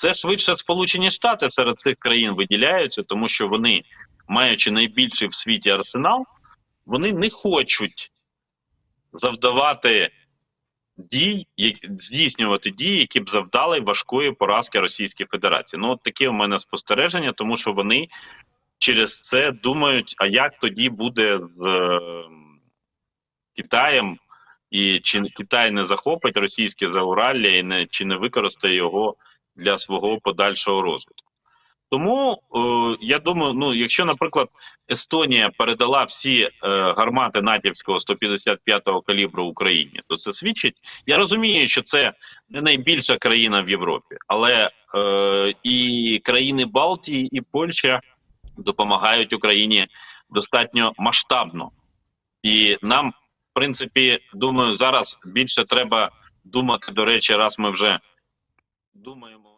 Це швидше Сполучені Штати серед цих країн виділяються, тому що вони, маючи найбільший в світі арсенал, вони не хочуть завдавати дій, здійснювати дії, які б завдали важкої поразки Російській Федерації. Ну, от таке у мене спостереження, тому що вони через це думають, а як тоді буде з е, Китаєм, і чи Китай не захопить російське Зауралля і не чи не використає його для свого подальшого розвитку. Тому е, я думаю, ну якщо, наприклад, Естонія передала всі е, гармати натівського 155-го калібру Україні, то це свідчить. Я розумію, що це не найбільша країна в Європі, але е, і країни Балтії, і Польща допомагають Україні достатньо масштабно. І нам, в принципі, думаю, зараз більше треба думати. До речі, раз ми вже думаємо.